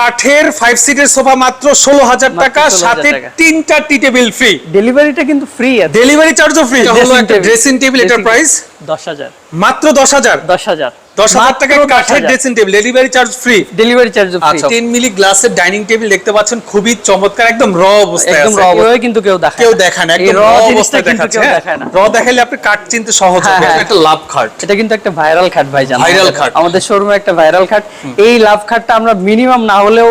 কাঠের ফাইভ সিটের সোফা মাত্র ষোলো হাজার টাকা সাথে তিনটা টি টেবিল ফ্রি ডেলিভারিটা কিন্তু ফ্রি আছে। ডেলিভারি চার্জও ফ্রি হলো একটা ড্রেসিং টেবিল এটার প্রাইস দশ হাজার। মাত্র দশ হাজার? দশ হাজার। দশ হাজার টাকা কাঠের dressing table delivery charge free delivery charge free আচ্ছা টেন মিলি গ্লাসের ডাইনিং টেবিল দেখতে পাচ্ছেন খুবই চমৎকার একদম র অবস্থায় একদম র অবস্থায়। কিন্তু কেউ দেখায় কেউ না। দেখায় না একদম র র অবস্থায় দেখাচ্ছে কেউ হ্যাঁ। না। র দেখালে আপনি কাঠ চিনতে সহজ হ্যাঁ, হবে হ্যাঁ। একটা লাভ খাট এটা কিন্তু একটা ভাইরাল খাট ভাই জানো Viral খাট। আমাদের শোরুমে একটা ভাইরাল খাট এই লাভ খাটটা আমরা মিনিমাম না হলেও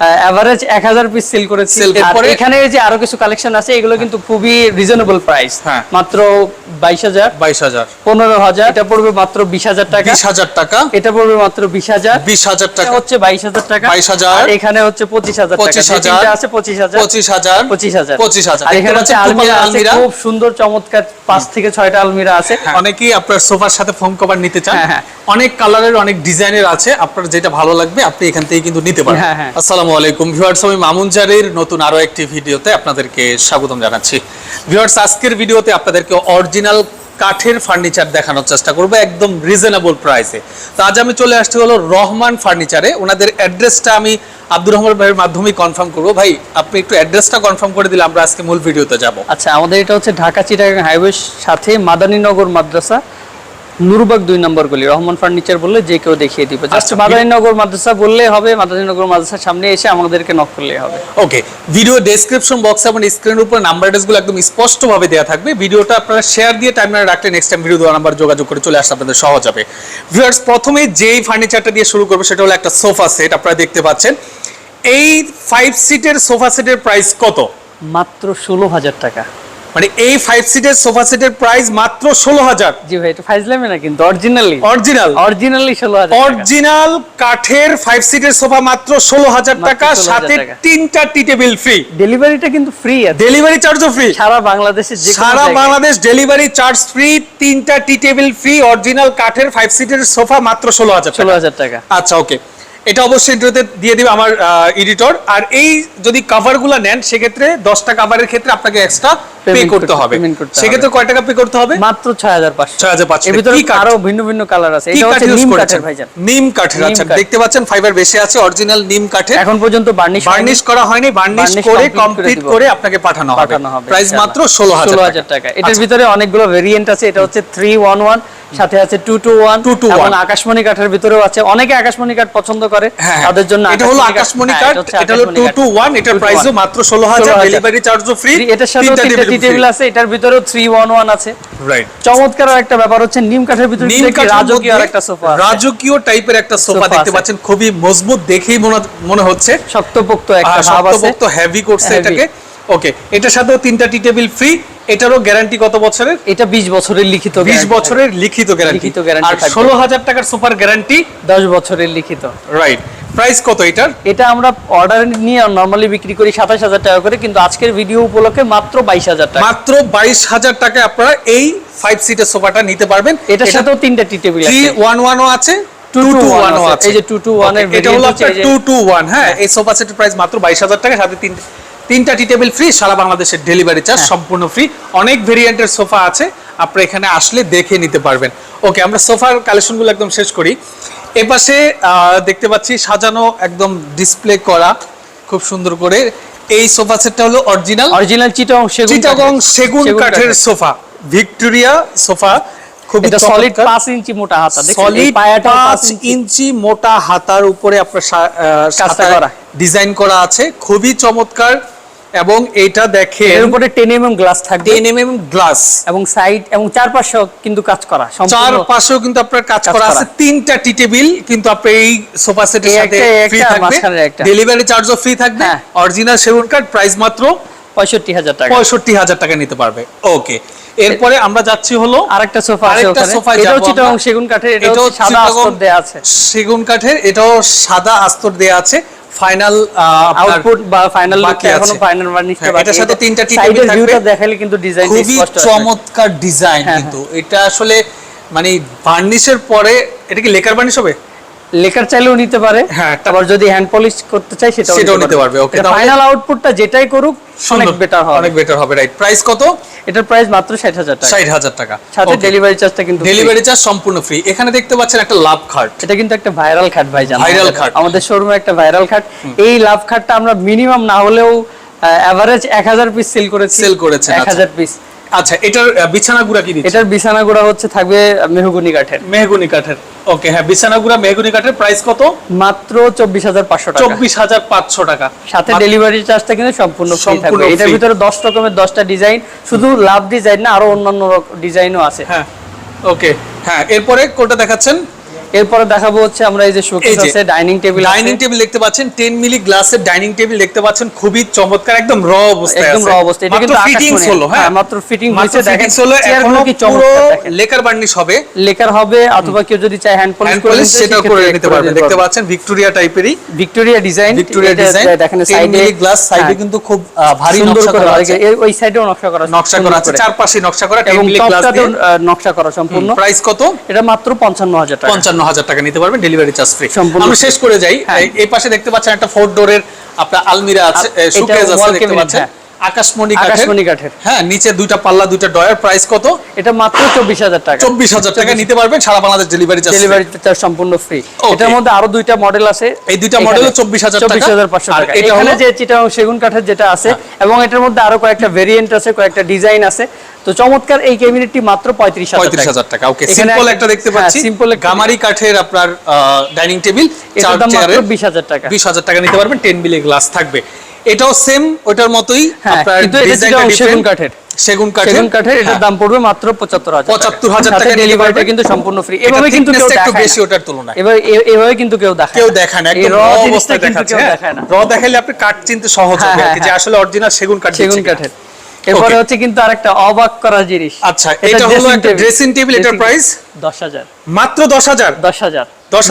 এভারেজ এক হাজার পিস সেল করেছি। করে- এখানে যে আরও কিছু কালেকশন আছে এগুলো কিন্তু খুবই রিজনেবল প্রাইস হ্যাঁ। মাত্র বাইশ হাজার। বাইশ হাজার। পনেরো হাজার। এটা পড়বে মাত্র বিশ হাজার টাকা। বিশ হাজার টাকা। এটা পড়বে মাত্র বিশ হাজার। বিশ হাজার এটা টাকা হচ্ছে বাইশ হাজার টাকা। 22,000 এখানে হচ্ছে পঁচিশ হাজার টাকা। পঁচিশ যে হাজার। তিনটা আছে পঁচিশ হাজার। পঁচিশ হাজার। পঁচিশ হাজার। পঁচিশ হাজার। আর এখানে হচ্ছে আলমিরা আছে খুব সুন্দর চমৎকার পাঁচ থেকে ছয়টা আলমিরা আছে। হ্যাঁ, অনেকেই আপনার সোফার সাথে ফোম কভার নিতে চান। হ্যাঁ। অনেক কালারের অনেক ডিজাইনের আছে। আপনার যেটা ভালো লাগবে আপনি এখান থেকে কিন্তু নিতে পারেন। হ্যাঁ, হ্যাঁ। আসসালামু আলাইকুম। ভিউয়ার্স আমি মামুন জারির নতুন আরও একটি ভিডিওতে আপনাদেরকে স্বাগতম জানাচ্ছি। ভিউয়ার্স আজকের ভিডিওতে আপনাদেরকে অরিজিনাল কাঠের ফার্নিচার দেখানোর চেষ্টা করব একদম রিজনেবল প্রাইসে তো আজ আমি চলে আসছি হলো রহমান ফার্নিচারে। ওনাদের অ্যাড্রেসটা আমি আব্দুর রহমান ভাইয়ের মাধ্যমেই কনফার্ম করব। ভাই আপনি একটু অ্যাড্রেসটা কনফার্ম করে দিলে আমরা আজকে মূল ভিডিওতে যাব। আচ্ছা আমাদের এটা হচ্ছে ঢাকা চিটাগাং হাইওয়ে সাথে মাদানীনগর মাদ্রাসা। নুরবাগ দুই নম্বর গলি। রহমান ফার্নিচার বললে যে কেউ দেখিয়ে দিবে। জাস্ট আচ্ছা, মাদানীনগর মাদ্রাসা বললে হবে মাদানীনগর মাদ্রাসার সামনে এসে আমাদেরকে নক করলে হবে। ওকে ভিডিও ডেসক্রিপশন বক্স এবং স্ক্রিনের উপর নাম্বার অ্যাড্রেসগুলো একদম স্পষ্টভাবে দেওয়া থাকবে। ভিডিওটা আপনারা শেয়ার দিয়ে টাইমারে রাখলে নেক্সট টাইম ভিডিও দেওয়া নাম্বার যোগাযোগ করে চলে আসলে আপনাদের সহজ হবে। ভিউয়ার্স প্রথমে যেই ফার্নিচারটা দিয়ে শুরু করব সেটা হলো একটা সোফা সেট আপনারা দেখতে পাচ্ছেন। এই ফাইভ সিটের সোফা সেটের প্রাইস কত? মাত্র ষোলো হাজার টাকা। মানে এই ফাইভ সিটের সোফা সেটের প্রাইস মাত্র ষোলো হাজার। জি ভাই এটা ফাইজলামে না কিন্তু অরিজিনালি অরিজিনাল অরিজিনালি ষোলো হাজার। অরিজিনাল কাঠের ফাইভ সিটের সোফা মাত্র ষোলো হাজার টাকা সাথে তিনটা টি টেবিল ফ্রি ডেলিভারিটা কিন্তু ফ্রি আছে। ডেলিভারি চার্জও ফ্রি সারা বাংলাদেশে সারা বাংলাদেশ ডেলিভারি চার্জ ফ্রি তিনটা টি টেবিল ফ্রি অরিজিনাল কাঠের ফাইভ সিটের সোফা মাত্র ষোলো হাজার ষোলো হাজার টাকা। আচ্ছা ওকে এটা অবশ্যই এটাতে দিয়ে দিবে আমার এডিটর আর এই যদি কভারগুলো নেন সেক্ষেত্রে দশটা কাভারের ক্ষেত্রে আপনাকে এক্সট্রা পে করতে হবে। সেক্ষেত্রে কয় টাকা পে করতে হবে? মাত্র ছয় হাজার পাঁচশো। 6,500 এর ভিতরে আরও ভিন্ন ভিন্ন কালার আছে। এটা হচ্ছে নিম কাঠের ভাইজান। নিম কাঠের আচ্ছা দেখতে পাচ্ছেন ফাইবার বেশি আছে অরিজিনাল নিম কাঠের। এখন পর্যন্ত বার্নিশ বার্নিশ করা হয়নি বার্নিশ করে কমপ্লিট করে আপনাকে পাঠানো হবে। প্রাইস মাত্র ষোলো হাজার টাকা। এটার আচ্ছা। ভিতরে অনেকগুলো ভেরিয়েন্ট আছে। এটা হচ্ছে থ্রি ওয়ান ওয়ান সাথে আছে টু টু ওয়ান 221 এবং আকাশমণি কাঠের ভিতরেও আছে। অনেকে আকাশমণি কাঠ পছন্দ করে। হ্যাঁ, তাদের জন্য এটা হলো আকাশমণি হ্যাঁ, কাঠ। এটা হচ্ছে এটা হলো টু টু ওয়ান এটার প্রাইসও মাত্র ষোলো হাজার। 16,000 ডেলিভারি চার্জও ফ্রি এটার সাথেও তিনটা টি টেবিল আছে এটার ভিতরেও থ্রি ওয়ান ওয়ান আছে। রাইট চমৎকার একটা ব্যাপার হচ্ছে নিম কাঠের ভিতরে রাজকীয় একটা সোফা রাজকীয় টাইপের একটা সোফা দেখতে পাচ্ছেন খুবই মজবুত দেখেই মনে হচ্ছে। শক্তপোক্ত একটা ভাব আছে। শক্তপোক্ত হেভি করছে এটাকে। ওকে এটার সাথেও তিনটা টি টেবিল ফ্রি এটারও গ্যারান্টি কত বছরের? এটা বিশ বছরের লিখিত বিশ guarantee বছরের লিখিত গ্যারান্টি আর থাকবে। ষোলো হাজার টাকার সুপার গ্যারান্টি থাকে। দশ বছরের লিখিত। রাইট প্রাইস কত এটার? এটা আমরা অর্ডার নিয়ে নর্মালি বিক্রি করি সাতাশ হাজার টাকা করে কিন্তু আজকের ভিডিও উপলক্ষে মাত্র বাইশ হাজার টাকা। মাত্র বাইশ হাজার টাকায় আপনারা এই ফাইভ সিটের সোফাটা নিতে পারবেন। এটার সাথেও তিনটা টি টেবিল থ্রি ওয়ান ওয়ানও আছে হ্যাঁ এই সোফা সেটের প্রাইস মাত্র বাইশ হাজার টাকা সাথে তিনটা টি টেবিল ফ্রি সারা বাংলাদেশের ডেলিভারি চার্জ হ্যাঁ। সম্পূর্ণ ফ্রি অনেক ভেরিয়েন্টের সোফা আছে আপনারা এখানে আসলে দেখে নিতে পারবেন। ওকে আমরা সোফার কালেকশনগুলো একদম শেষ করি। এপাশে দেখতে পাচ্ছি সাজানো একদম ডিসপ্লে করা খুব সুন্দর করে এই সোফা সেটটা হলো অরিজিনাল অরিজিনাল চিটং সেগুন চিটাগং। সেগুন কাঠের সোফা ভিক্টোরিয়া সোফা খুব এটা সলিড পাঁচ ইঞ্চি মোটা হাতা দেখছেন? এই সলিড পায়াটা পাঁচ ইঞ্চি মোটা হাতার উপরে আপনার কাজটা করা। ডিজাইন করা আছে খুবই চমৎকার এবং এটা দেখেন এর উপরে টেন এমএম গ্লাস থাকবে। টেন এম গ্লাস এবং সাইড এবং চারপাশেও কিন্তু কাজ করা চার সম্পূর্ণ কিন্তু আপনার কাজ করা। আছে। তিনটা টি টেবিল কিন্তু আপনি এই সোফা সেটের সাথে ফ্রি থাকবে। ডেলিভারি চার্জও ফ্রি থাকবে। অরিজিনাল সেগুন কাঠ প্রাইস মাত্র পঁয়ষট্টি হাজার টাকা। পঁয়ষট্টি হাজার টাকা নিতে পারবে। ওকে এরপরে আমরা যাচ্ছি হলো আরেকটা সোফা আছে আরেকটা যাব চিটং আমরা। সেগুন কাঠের এটাও সাদা আস্তর দেয়া আছে। সেগুন কাঠের এটাও সাদা আস্তর দেয়া আছে। ফাইনাল আউটপুট বা ফাইনাল এখনও ফাইনাল বার্নিশটা হ্যাঁ, বাকি এটার সাথে তিনটা টি টেবিল থাকবে। ভিউটা দেখাইলে কিন্তু ডিজাইন খুবই চমৎকার ডিজাইন হ্যাঁ, কিন্তু। এটা আসলে মানে বার্নিশের পরে এটা কি লেকার বার্নিশ হবে? লেকার চাইলেও নিতে পারে হ্যাঁ, আবার যদি হ্যান্ড পলিশ করতে চাই সেটাও সেটাও নিতে পারবে, তাহলে- ফাইনাল আউটপুটটা যেটাই করুক অনেক বেটার হবে। অনেক বেটার হবে রাইট প্রাইস কত? এটার প্রাইস মাত্র ষাট হাজার টাকা। ষাট হাজার টাকা। সাথে ডেলিভারি চার্জটা কিন্তু ডেলিভারি চার্জ সম্পূর্ণ ফ্রি এখানে দেখতে পাচ্ছেন একটা লাভ খাট। এটা কিন্তু একটা ভাইরাল খাট ভাই জানো Viral খাট। আমাদের শোরুমে একটা ভাইরাল খাট। এই লাভ খাটটা আমরা মিনিমাম না হলেও এভারেজ এক হাজার পিস সেল করেছি। সেল আচ্ছা। হাজার পিস আচ্ছা এটার বিছানা গুড়া কি এটার বিছানা গুড়া হচ্ছে থাকবে মেহগুনি কাঠের। মেহগুনি কাঠের। ওকে হ্যাঁ বিছানাগুড়া মেহগুনি কাঠের প্রাইস কত? মাত্র চব্বিশ হাজার পাঁচশো টাকা। চব্বিশ হাজার পাঁচশো টাকা। সাথে ডেলিভারি চার্জটা কিন্তু সম্পূর্ণ ফ্রি থাকবে। এটার ভিতরে দশ রকমের দশটা ডিজাইন শুধু লাভ ডিজাইন না আরও অন্যান্য ডিজাইনও আছে। হ্যাঁ। ওকে হ্যাঁ এরপরে কোনটা দেখাচ্ছেন? এরপরে দেখাবো হচ্ছে আমরা এই যে শোকেস আছে ডাইনিং টেবিল ডাইনিং টেবিল দেখতে পাচ্ছেন 10 মিলি গ্লাসের ডাইনিং টেবিল দেখতে পাচ্ছেন খুবই চমৎকার একদম র অবস্থায় একদম র অবস্থা এটা কিন্তু ফিটিংস হলো হ্যাঁ? হ্যাঁ, মাত্র ফিটিং হয়েছে। দেখেন হলো এখনও কি চমৎকার দেখেন। লেকার বার্নিশ হবে। লেকার হবে অথবা কেউ যদি চায় হ্যান্ড পলিশ করে নিতে, সেটাও করে নিতে পারবেন। দেখতে পাচ্ছেন ভিক্টোরিয়া টাইপেরই ভিক্টোরিয়া ডিজাইন ভিক্টোরিয়া ডিজাইন দেখেন সাইডে গ্লাস সাইডে কিন্তু খুব ভারী সুন্দর নকশা করা আছে। ওই সাইডেও নকশা করা নকশা সুন্দর করা। আছে চারপাশে নকশা করা 10 এবং মিলি গ্লাস নকশা করা সম্পূর্ণ। প্রাইস কত? এটা মাত্র পঞ্চান্ন হাজার টাকা। পঞ্চান্ন হাজার টাকা নিতে পারবেন ডেলিভারি চার্জ ফ্রি আমরা শেষ করে যাই। হ্যাঁ। এই- পাশে দেখতে পাচ্ছেন একটা ফোর ডোরের আপনার আলমিরা আছে দেখতে পাচ্ছেন। হ্যাঁ। আকাশমণি আকাশমণি কাঠের। হ্যাঁ নিচে দুইটা পাল্লা দুইটা ডয়ার প্রাইস কত? এটা মাত্র চব্বিশ হাজার টাকা। চব্বিশ হাজার টাকা নিতে পারবেন সারা Bangladesh delivery charge delivery charge সম্পূর্ণ ফ্রি এটার মধ্যে আরও দুইটা মডেল আছে। এই দুইটা মডেলও 24,000 টাকা। চব্বিশ হাজার পাঁচশো আর টাকা। এটা এখানে হ্যাঁ। যে চিটাং সেগুন কাঠের যেটা আছে এবং এটার মধ্যে আরও কয়েকটা ভেরিয়েন্ট আছে কয়েকটা ডিজাইন আছে। তো চমৎকার এই ক্যাবিনেটটি মাত্র পঁয়ত্রিশ হাজার টাকা। ওকে সিম্পল একটা- দেখতে হ্যাঁ, পাচ্ছি। একটা- গামারি কাঠের আপনার ডাইনিং টেবিল এটার চার দাম মাত্র বিশ হাজার টাকা। বিশ হাজার টাকা নিতে পারবেন টেন মিলি গ্লাস থাকবে। এটাও সেম ওটার মতোই হ্যাঁ, আপনার সেগুন কাঠের। সেগুন কাঠের। সেগুন কাঠের এটার হ্যাঁ। দাম পড়বে মাত্র পঁচাত্তর হাজার ৭৫,000 টাকা ডেলিভারিটা কিন্তু সম্পূর্ণ ফ্রি এভাবে কিন্তু কেউ একটু বেশি ওটার তুলনায়। এভাবে এ- এভাবে কিন্তু কেউ দেখায় কেউ। দেখায় না একদম র অবস্থায় দেখাচ্ছে। র দেখাইলে আপনি কাঠ চিনতে সহজ হবে যে। আসলে অরিজিনাল সেগুন কাঠ সেগুন কাঠের। এরপরে হচ্ছে কিন্তু আরেকটা অবাক করা জিনিস। আচ্ছা, এটা হলো একটা dressing table, এটার? দশ হাজার। মাত্র দশ হাজার? দশ হাজার। দশ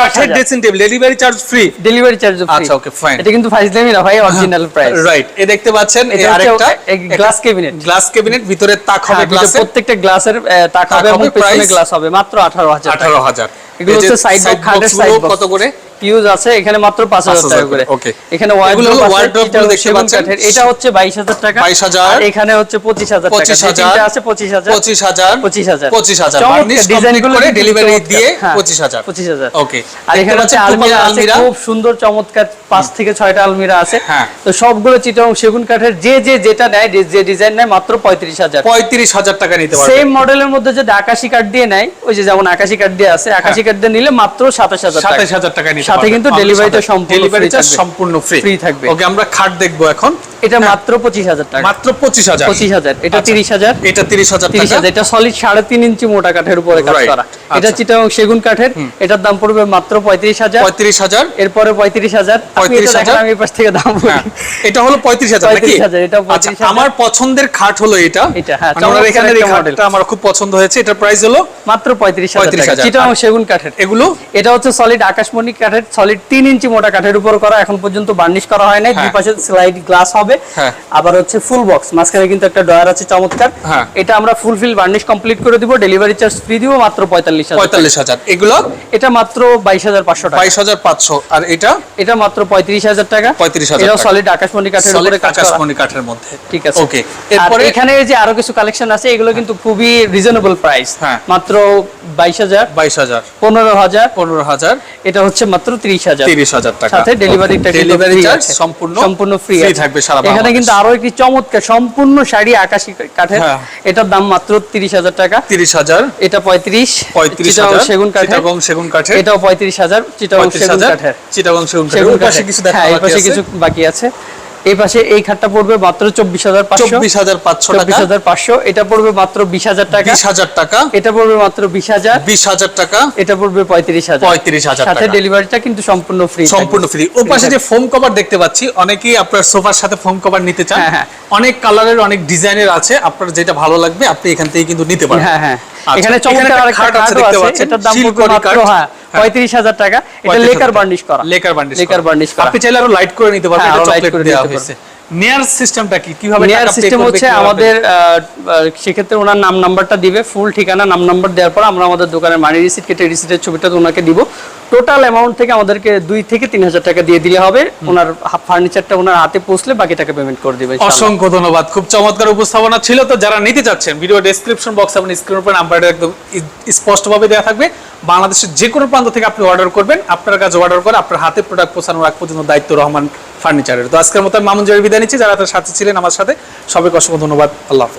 কাঠের dressing table delivery charge free delivery charge আচ্ছা, okay, fine. এটা কিন্তু ফাইজলামি না ভাই অরিজিনাল প্রাইস রাইট এ দেখতে পাচ্ছেন এই আরেকটা। গ্লাস ক্যাবিনেট গ্লাস ক্যাবিনেট ভিতরে তাক হবে গ্লাসে প্রত্যেকটা গ্লাসের তাক হবে এবং পেছনে গ্লাস হবে। মাত্র আঠারো হাজার আঠারো হাজার। এগুলো হচ্ছে সাইড বক্স খাটের সাইড বক্স কত করে? ইউজ আছে এখানে মাত্র 5,000 টাকা করে। okay. এখানে ওয়ার্ড্রোব দেখতে পাচ্ছেন। এটা হচ্ছে বাইশ হাজার টাকা। 22,000 আর এখানে হচ্ছে পঁচিশ হাজার টাকা। পঁচিশ যে হাজার তিনটা আছে পঁচিশ হাজার পঁচিশ হাজার পঁচিশ হাজার। পঁচিশ হাজার। চমৎকার বার্নিশ ডিজাইন করে ডেলিভারি দিয়ে হ্যাঁ, পঁচিশ হাজার। পঁচিশ হাজার। ওকে আর এখানে হচ্ছে আলমিরা আছে খুব সুন্দর চমৎকার পাঁচ থেকে ছয়টা আলমিরা আছে। হ্যাঁ। তো সবগুলো চিটং সেগুন কাঠের যে যে যেটা নেয় যে- যে ডিজাইন নেয় মাত্র পঁয়ত্রিশ হাজার। পঁয়ত্রিশ হাজার টাকা নিতে পারবেন সেম মডেলের মধ্যে যদি আকাশি কাঠ দিয়ে নেয় ওই যে যেমন আকাশি কাঠ দিয়ে আছে আকাশি কাঠ দিয়ে নিলে মাত্র সাতাশ হাজার টাকা। সাতাশ হাজার টাকা নিতে সাথে কিন্তু ডেলিভারিটা সম্পূর্ণ ডেলিভারি free চার্জ সম্পূর্ণ ফ্রি Free থাকবে। ওকে আমরা খাট দেখব এখন। এটা মাত্র পঁচিশ হাজার টাকা। মাত্র পঁচিশ হাজার। পঁচিশ হাজার। এটা আচ্ছা। তিরিশ হাজার। এটা তিরিশ হাজার তিরিশ টাকা। হাজার এটা সলিড সাড়ে তিন ইঞ্চি মোটা কাঠের উপরে কাজ করা। আচ্ছা। এটা চিটাং সেগুন কাঠের। এটার দাম পড়বে মাত্র পঁয়ত্রিশ হাজার। পঁয়ত্রিশ হাজার। এরপরে পঁয়ত্রিশ হাজার। আপনি এটা 35,000 আমি পাশ থেকে দাম। হ্যাঁ, এটা হলো পঁয়ত্রিশ হাজার নাকি? 35,000, এটা আচ্ছা 35,000 আমার পছন্দের খাট হলো এটা। এটা, হ্যাঁ, আমার চমৎকার এখানের এই খাটটা আমার খুব পছন্দ হয়েছে। এটার প্রাইস হলো মাত্র পঁয়ত্রিশ হাজার 35,000 টাকা চিটাং সেগুন কাঠের। এগুলো? এটা হচ্ছে সলিড আকাশমণি কাঠের সলিড তিন ইঞ্চি মোটা কাঠের উপর করা এখন পর্যন্ত বার্নিশ করা হয় নাই দুই হ্যাঁ। পাশে স্লাইড গ্লাস হবে। হ্যাঁ। আবার হচ্ছে ফুল বক্স মাঝখানে কিন্তু একটা ডয়ার আছে চমৎকার। হ্যাঁ। এটা আমরা ফুল ফিল বার্নিশ কমপ্লিট করে দিব ডেলিভারি চার্জ ফ্রি দিব মাত্র পঁয়তাল্লিশ হাজার পঁয়তাল্লিশ হাজার। এগুলো? এটা মাত্র বাইশ হাজার পাঁচশো টাকা। বাইশ হাজার পাঁচশো। আর এটা? এটা মাত্র পঁয়ত্রিশ হাজার টাকা। 35,000 এটাও টাকা। সলিড আকাশমণি কাঠের উপরে আকাশমণি কাঠের মধ্যে। ঠিক আছে। ওকে এরপরে এখানে যে আরও কিছু কালেকশন আছে এগুলো কিন্তু খুবই রিজনেবল প্রাইস হ্যাঁ। মাত্র বাইশ হাজার বাইশ হাজার। পনেরো হাজার পনেরো হাজার। এটা হচ্ছে মাত্র ত্রিশ হাজার। তিরিশ হাজার টাকা। সাথে ডেলিভারিটা ডেলিভারি চার্জ সম্পূর্ণ সম্পূর্ণ ফ্রি ফ্রি থাকবে সারা এখানে কিন্তু আরও একটি চমৎকার সম্পূর্ণ শাড়ি আকাশি কাঠের। হ্যাঁ। এটার দাম মাত্র তিরিশ হাজার টাকা। তিরিশ হাজার। এটা পঁয়ত্রিশ। পঁয়ত্রিশ সেগুন কাঠের। চিটাগং সেগুন কাঠের। এটাও পঁয়ত্রিশ হাজার। চিটাগং সেগুন কাঠের। চিটাগং সেগুন কাঠের। সেগুন ওই পাশে কাঠের। কিছু দেখা হ্যাঁ কিছু বাকি আছে। এই পাশে এই খাটটা পড়বে মাত্র চব্বিশ হাজার চব্বিশ হাজার পাঁচশো চব্বিশ হাজার পাঁচশো। এটা পড়বে মাত্র বিশ হাজার টাকা। বিশ হাজার টাকা। এটা পড়বে মাত্র বিশ হাজার। বিশ হাজার টাকা। এটা পড়বে পঁয়ত্রিশ হাজার। পঁয়ত্রিশ হাজার সাথে ডেলিভারিটা কিন্তু সম্পূর্ণ ফ্রি সম্পূর্ণ ফ্রি ও পাশে যে ফোম কভার দেখতে পাচ্ছি অনেকেই আপনার সোফার সাথে ফোম কভার নিতে চান। হ্যাঁ, হ্যাঁ। অনেক কালারের অনেক ডিজাইনের আছে। আপনার যেটা ভালো লাগবে আপনি এখান থেকে কিন্তু নিতে পারেন হ্যাঁ হ্যাঁ। এখানে চমৎকার আরেকটা কার্ডও আছে এটার দাম মাত্র হ্যাঁ হ্যাঁ। পঁয়ত্রিশ হাজার টাকা। এটা লেকার বার্নিশ করা। লেকার বার্নিশ লেকার বার্নিশ করা। আপনি চাইলে আরও লাইট করে নিতে পারবেন হ্যাঁ, এটা চকলেট দেওয়া হয়েছে। নেয়ার সিস্টেমটা কি? কীভাবে নেয়ার সিস্টেম হচ্ছে আমাদের সেক্ষেত্রে ওনার নাম নাম্বারটা দিবে ফুল ঠিকানা নাম নাম্বার দেওয়ার পর আমরা আমাদের দোকানের মানি রিসিট কেটে রিসিটের ছবিটা ওনাকে দিব। টোটাল অ্যামাউন্ট থেকে আমাদেরকে দুই থেকে তিন হাজার টাকা দিয়ে দিলে হবে। ওনার ফার্নিচারটা ওনার হাতে পৌঁছলে বাকি টাকা পেমেন্ট করে দিবে অসংখ্য ধন্যবাদ। খুব চমৎকার উপস্থাপনা ছিল। তো যারা নিতে চাচ্ছেন ভিডিও ডেসক্রিপশন বক্স এবং স্ক্রিনের উপর নাম্বারটা একদম স্পষ্টভাবে দেওয়া থাকবে। বাংলাদেশের যে কোনো প্রান্ত থেকে আপনি অর্ডার করবেন। আপনার কাছে অর্ডার করে আপনার হাতে প্রোডাক্ট পৌঁছানোর আগ পর্যন্ত দায়িত্ব রহমান ফার্নিচারের তো আজকের মতো মামুন জয়ের বিদায় নিচ্ছি। যারা তার সাথে ছিলেন আমার সাথে সবাইকে অসংখ্য ধন্যবাদ। আল্লাহ হাফেজ।